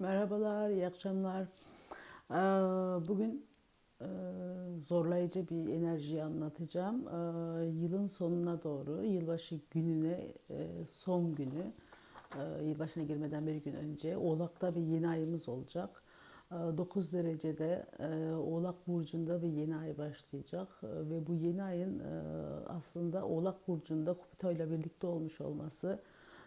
Merhabalar, iyi akşamlar. Ee, Bugün e, zorlayıcı bir enerjiyi anlatacağım. Ee, Yılın sonuna doğru, yılbaşı gününe e, son günü, e, yılbaşına girmeden bir gün önce Oğlak'ta bir yeni ayımız olacak. 9 derecede e, Oğlak Burcu'nda bir yeni ay başlayacak ve bu yeni ayın aslında Oğlak Burcu'nda Kuputa ile birlikte olmuş olması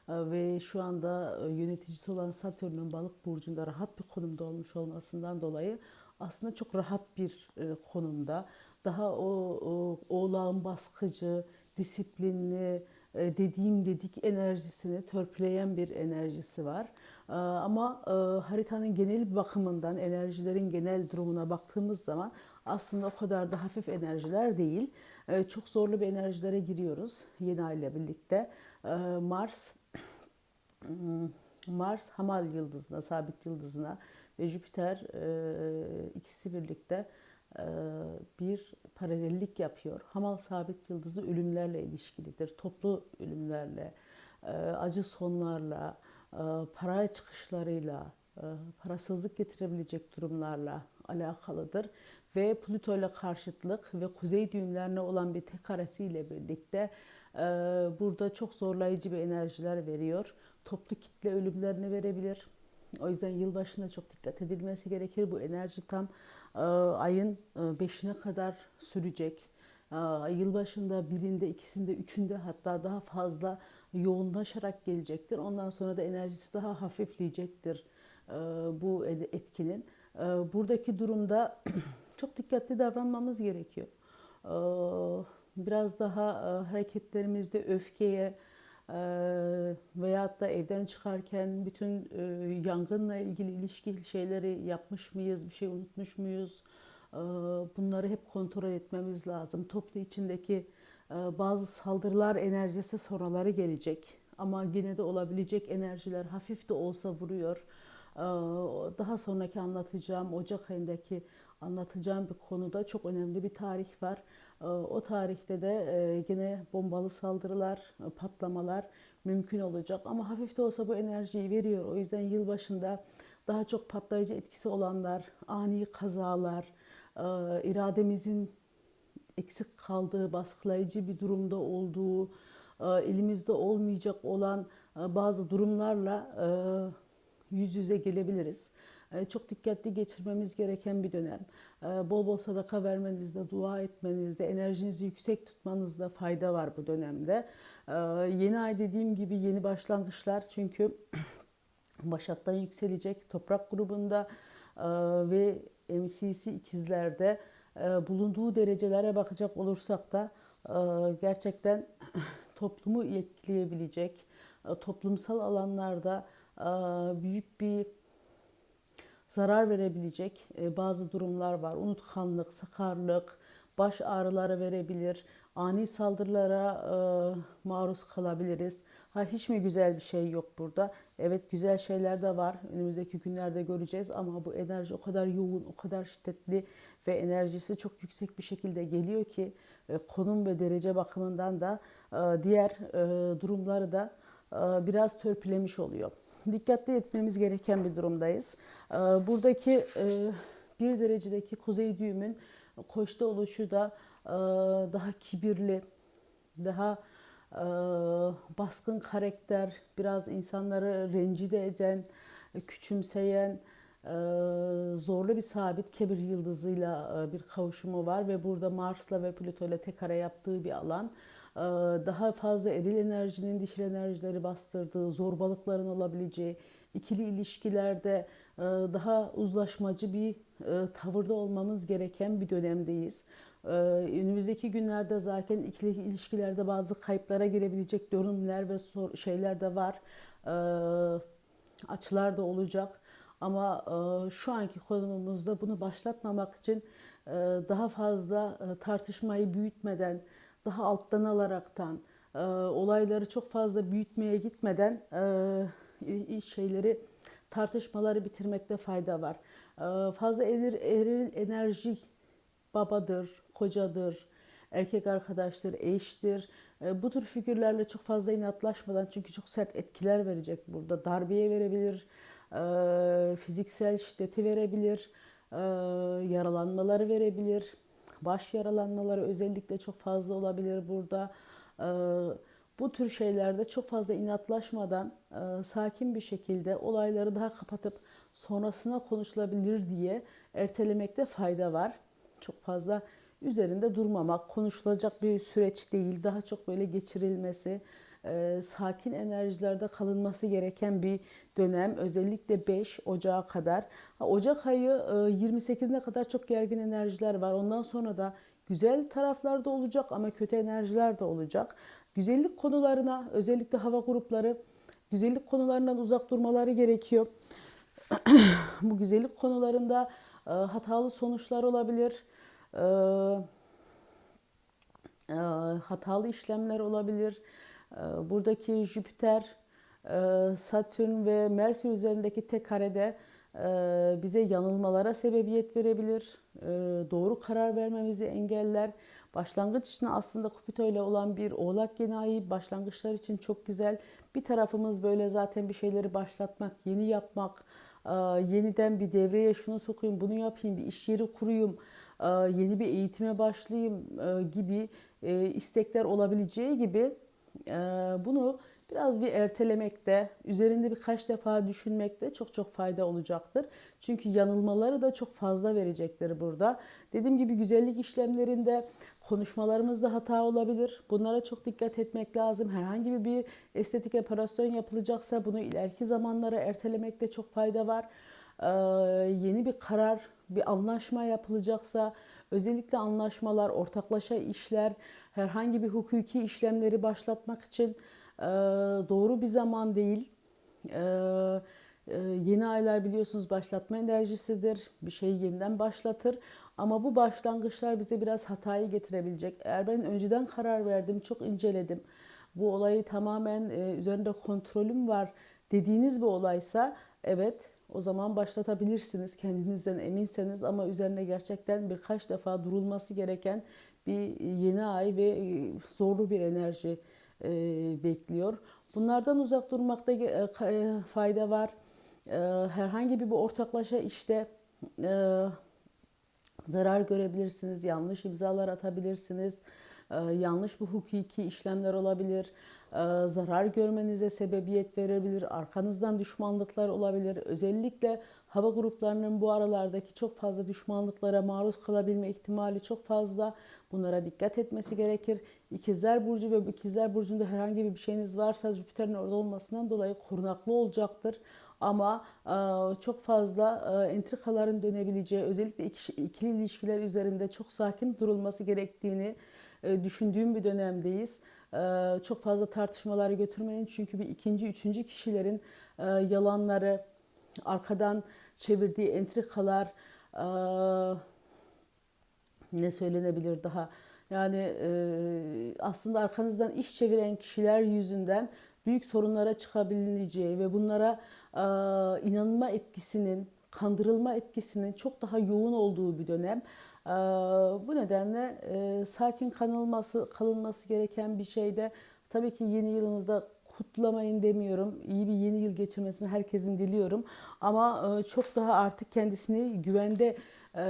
ve şu anda e, yöneticisi olan Satürn'ün balık burcunda rahat bir konumda olmuş olmasından dolayı aslında çok rahat bir e, konumda. Daha o, o oğlağın baskıcı, disiplinli, e, dediğim dedik enerjisini törpüleyen bir enerjisi var. E, Ama e, haritanın genel bakımından, enerjilerin genel durumuna baktığımız zaman aslında o kadar da hafif enerjiler değil. E, Çok zorlu bir enerjilere giriyoruz yeni ay ile birlikte. E, Mars Hmm, Mars Hamal yıldızına, sabit yıldızına ve Jüpiter e, ikisi birlikte e, bir paralellik yapıyor. Hamal sabit yıldızı ölümlerle ilişkilidir. Toplu ölümlerle, acı sonlarla, para çıkışlarıyla, e, parasızlık getirebilecek durumlarla alakalıdır. Ve Plüto ile karşıtlık ve kuzey düğümlerine olan bir tek karesiyle birlikte e, burada çok zorlayıcı bir enerjiler veriyor. Toplu kitle ölümlerini verebilir. O yüzden yılbaşına çok dikkat edilmesi gerekir. Bu enerji tam e, ayın 5'ine kadar sürecek. E, Yılbaşında birinde, ikisinde, üçünde hatta daha fazla yoğunlaşarak gelecektir. Ondan sonra da enerjisi daha hafifleyecektir e, bu etkinin. E, Buradaki durumda çok dikkatli davranmamız gerekiyor. E, Biraz daha hareketlerimizde öfkeye veyahut da evden çıkarken bütün yangınla ilgili ilişkili şeyleri yapmış mıyız, bir şey unutmuş muyuz? Bunları hep kontrol etmemiz lazım. Toplu içindeki bazı saldırılar enerjisi sonraları gelecek. Ama yine de olabilecek enerjiler hafif de olsa vuruyor. Ee, Daha sonraki anlatacağım Ocak ayındaki anlatacağım bir konuda çok önemli bir tarih var. Ee, O tarihte de e, yine bombalı saldırılar, e, patlamalar mümkün olacak. Ama hafif de olsa bu enerjiyi veriyor. O yüzden yılbaşında daha çok patlayıcı etkisi olanlar, ani kazalar, e, irademizin eksik kaldığı, baskılayıcı bir durumda olduğu, e, elimizde olmayacak olan e, bazı durumlarla e, yüz yüze gelebiliriz. Çok dikkatli geçirmemiz gereken bir dönem. Bol bol sadaka vermenizde, dua etmenizde, enerjinizi yüksek tutmanızda fayda var bu dönemde. Yeni ay dediğim gibi yeni başlangıçlar çünkü Başak'tan yükselecek toprak grubunda ve MCC ikizlerde bulunduğu derecelere bakacak olursak da e, gerçekten toplumu etkileyebilecek, e, toplumsal alanlarda e, büyük bir zarar verebilecek bazı durumlar var. Unutkanlık, sakarlık, baş ağrıları verebilir. Ani saldırılara e, maruz kalabiliriz. Ha hiç mi güzel bir şey yok burada? Evet güzel şeyler de var. Önümüzdeki günlerde göreceğiz ama bu enerji o kadar yoğun, o kadar şiddetli ve enerjisi çok yüksek bir şekilde geliyor ki e, konum ve derece bakımından da e, diğer e, durumları da e, biraz törpülemiş oluyor dikkatli etmemiz gereken bir durumdayız. Ee, Buradaki e, bir derecedeki kuzey düğümün koçta oluşu da e, daha kibirli, daha e, baskın karakter, biraz insanları rencide eden, küçümseyen, e, zorlu bir sabit kebir yıldızıyla e, bir kavuşumu var ve burada Mars'la ve Plüto ile tek ara yaptığı bir alan. E, Daha fazla eril enerjinin dişil enerjileri bastırdığı, zorbalıkların olabileceği, ikili ilişkilerde e, daha uzlaşmacı bir e, tavırda olmamız gereken bir dönemdeyiz. E, Önümüzdeki günlerde zaten ikili ilişkilerde bazı kayıplara girebilecek dönümler ve şeyler de var. E, Açılar da olacak. Ama e, şu anki konumumuzda bunu başlatmamak için e, daha fazla e, tartışmayı büyütmeden, daha alttan alaraktan, olayları çok fazla büyütmeye gitmeden şeyleri tartışmaları bitirmekte fayda var. Fazla eril enerji babadır, kocadır, erkek arkadaştır, eştir. E, bu tür figürlerle çok fazla inatlaşmadan çünkü çok sert etkiler verecek burada. Darbeye verebilir, e, fiziksel şiddeti verebilir, e, yaralanmaları verebilir. Baş yaralanmaları özellikle çok fazla olabilir burada. Bu tür şeylerde çok fazla inatlaşmadan sakin bir şekilde olayları daha kapatıp sonrasına konuşulabilir diye ertelemekte fayda var. Çok fazla üzerinde durmamak, konuşulacak bir süreç değil, daha çok böyle geçirilmesi, e, sakin enerjilerde kalınması gereken bir dönem. Özellikle 5 Ocağı kadar. Ocak ayı e, 28'ine kadar çok gergin enerjiler var. Ondan sonra da güzel taraflar da olacak ama kötü enerjiler de olacak. Güzellik konularına, özellikle hava grupları güzellik konularından uzak durmaları gerekiyor. Bu güzellik konularında e, hatalı sonuçlar olabilir. E, e, hatalı işlemler olabilir. E, buradaki Jüpiter, e, Satürn ve Merkür üzerindeki tek karede e, bize yanılmalara sebebiyet verebilir. E, doğru karar vermemizi engeller. Başlangıç için aslında Kupito ile olan bir oğlak yeni ayı başlangıçlar için çok güzel. Bir tarafımız böyle zaten bir şeyleri başlatmak, yeni yapmak, e, yeniden bir devreye şunu sokayım, bunu yapayım, bir iş yeri kurayım, e, yeni bir eğitime başlayayım e, gibi e, istekler olabileceği gibi e, bunu biraz bir ertelemekte, üzerinde birkaç defa düşünmekte çok çok fayda olacaktır. Çünkü yanılmaları da çok fazla verecektir burada. Dediğim gibi güzellik işlemlerinde konuşmalarımızda hata olabilir. Bunlara çok dikkat etmek lazım. Herhangi bir estetik operasyon yapılacaksa bunu ileriki zamanlara ertelemekte çok fayda var. Ee, yeni bir karar, bir anlaşma yapılacaksa özellikle anlaşmalar, ortaklaşa işler, herhangi bir hukuki işlemleri başlatmak için e, doğru bir zaman değil. E, e, yeni aylar biliyorsunuz başlatma enerjisidir. Bir şeyi yeniden başlatır. Ama bu başlangıçlar bize biraz hatayı getirebilecek. Eğer ben önceden karar verdim, çok inceledim. Bu olayı tamamen e, üzerinde kontrolüm var dediğiniz bir olaysa evet o zaman başlatabilirsiniz kendinizden eminseniz ama üzerine gerçekten birkaç defa durulması gereken bir yeni ay ve e, zorlu bir enerji e, bekliyor. Bunlardan uzak durmakta e, fayda var. Herhangi bir ortaklaşa işte zarar görebilirsiniz, yanlış imzalar atabilirsiniz, yanlış bu hukuki işlemler olabilir, zarar görmenize sebebiyet verebilir, arkanızdan düşmanlıklar olabilir. Özellikle hava gruplarının bu aralardaki çok fazla düşmanlıklara maruz kalabilme ihtimali çok fazla. Bunlara dikkat etmesi gerekir. İkizler Burcu ve İkizler Burcu'nda herhangi bir şeyiniz varsa Jüpiter'in orada olmasından dolayı korunaklı olacaktır. Ama e, çok fazla e, entrikaların dönebileceği, özellikle ikili ilişkiler üzerinde çok sakin durulması gerektiğini e, düşündüğüm bir dönemdeyiz. Çok fazla tartışmaları götürmeyin çünkü bir ikinci, üçüncü kişilerin yalanları, arkadan çevirdiği entrikalar, ne söylenebilir daha? Yani aslında arkanızdan iş çeviren kişiler yüzünden büyük sorunlara çıkabileceği ve bunlara e, inanma etkisinin, kandırılma etkisinin çok daha yoğun olduğu bir dönem. E, bu nedenle e, sakin kalınması, kalınması gereken bir şeyde tabii ki yeni yılınızda kutlamayın demiyorum. İyi bir yeni yıl geçirmesini herkesin diliyorum. Ama e, çok daha artık kendisini güvende e,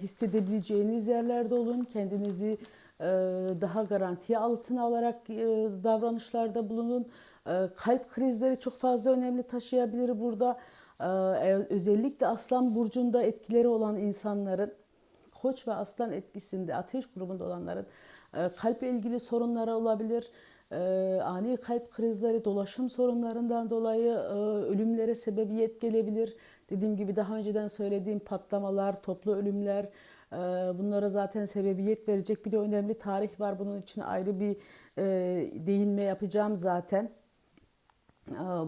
hissedebileceğiniz yerlerde olun. Kendinizi daha garantiye altına alarak davranışlarda bulunun. Kalp krizleri çok fazla önemli taşıyabilir burada. Özellikle Aslan Burcu'nda etkileri olan insanların, Koç ve Aslan etkisinde ateş grubunda olanların kalple ilgili sorunları olabilir. Ani kalp krizleri, dolaşım sorunlarından dolayı ölümlere sebebiyet gelebilir. Dediğim gibi daha önceden söylediğim patlamalar, toplu ölümler, ee, bunlara zaten sebebiyet verecek bir de önemli tarih var. Bunun için ayrı bir e, değinme yapacağım zaten.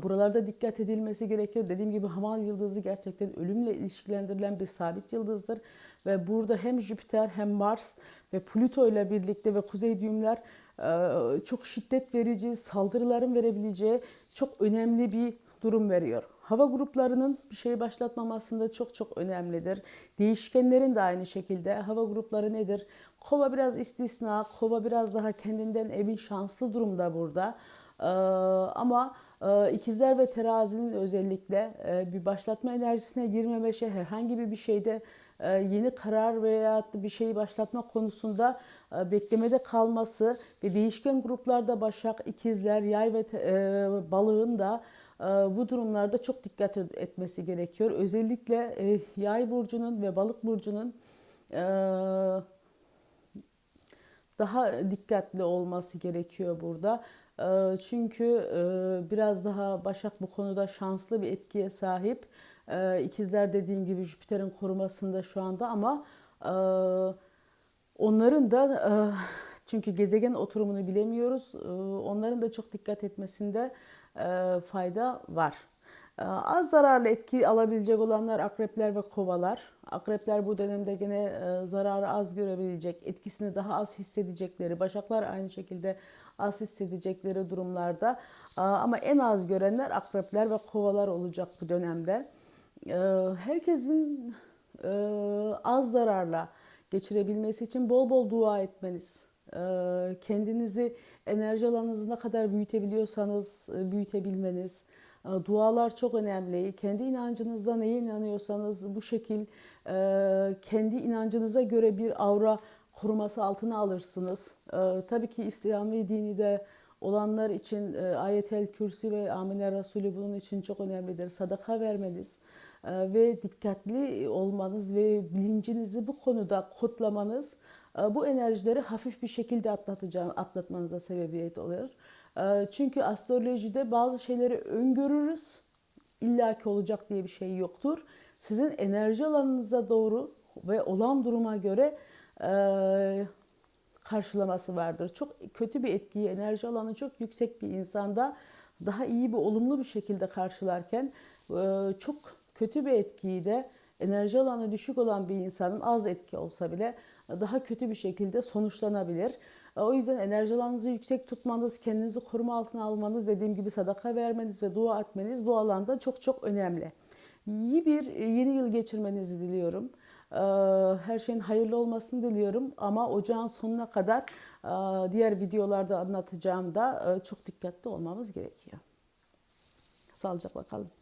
Buralarda dikkat edilmesi gerekir. Dediğim gibi Hamal yıldızı gerçekten ölümle ilişkilendirilen bir sabit yıldızdır. Ve burada hem Jüpiter hem Mars ve Plüto ile birlikte ve kuzey düğümler çok şiddet verici, saldırıların verebileceği çok önemli bir durum veriyor. hava gruplarının bir şeyi başlatmamasında çok çok önemlidir. Değişkenlerin de aynı şekilde. Hava grupları nedir? Kova biraz istisna, kova biraz daha kendinden emin şanslı durumda burada. Ee, ama ikizler ve terazinin özellikle e, bir başlatma enerjisine girmemesi, herhangi bir şeyde e, yeni karar veya bir şeyi başlatma konusunda e, beklemede kalması ve değişken gruplarda Başak, ikizler, yay ve balığın da bu durumlarda çok dikkat et- etmesi gerekiyor. Özellikle yay burcunun ve balık burcunun daha dikkatli olması gerekiyor burada. Ee, Çünkü e, biraz daha Başak bu konuda şanslı bir etkiye sahip. Ee, İkizler dediğim gibi Jüpiter'in korumasında şu anda ama e, onların da e, çünkü gezegen oturumunu bilemiyoruz. E, Onların da çok dikkat etmesinde fayda var. Ee, Az zararlı etki alabilecek olanlar akrepler ve kovalar. Akrepler bu dönemde gene zararı az görebilecek, etkisini daha az hissedecekleri, başaklar aynı şekilde az hissedecekleri durumlarda. Ama en az görenler akrepler ve kovalar olacak bu dönemde. Ee, Herkesin e, az zararla geçirebilmesi için bol bol dua etmeniz, e, kendinizi enerji alanınızı ne kadar büyütebiliyorsanız e, büyütebilmeniz, e, dualar çok önemli. Kendi inancınızda neye inanıyorsanız bu şekil e, kendi inancınıza göre bir avra koruması altına alırsınız. E, Tabii ki İslami dini de olanlar için e, ayetel kürsü ve amine Resulü bunun için çok önemlidir. Sadaka vermeniz e, ve dikkatli olmanız ve bilincinizi bu konuda kodlamanız e, bu enerjileri hafif bir şekilde atlatacağım, atlatmanıza sebebiyet oluyor. E, Çünkü astrolojide bazı şeyleri öngörürüz. illaki olacak diye bir şey yoktur. Sizin enerji alanınıza doğru ve olan duruma göre e, karşılaması vardır. Çok kötü bir etkiyi enerji alanı çok yüksek bir insanda daha iyi bir olumlu bir şekilde karşılarken e, çok kötü bir etkiyi de enerji alanı düşük olan bir insanın az etki olsa bile daha kötü bir şekilde sonuçlanabilir. E, O yüzden enerji alanınızı yüksek tutmanız, kendinizi koruma altına almanız, dediğim gibi sadaka vermeniz ve dua etmeniz bu alanda çok çok önemli. İyi bir yeni yıl geçirmenizi diliyorum. Ee, Her şeyin hayırlı olmasını diliyorum ama ocağın sonuna kadar e, diğer videolarda anlatacağım da e, çok dikkatli olmamız gerekiyor. Sağlıcakla kalın.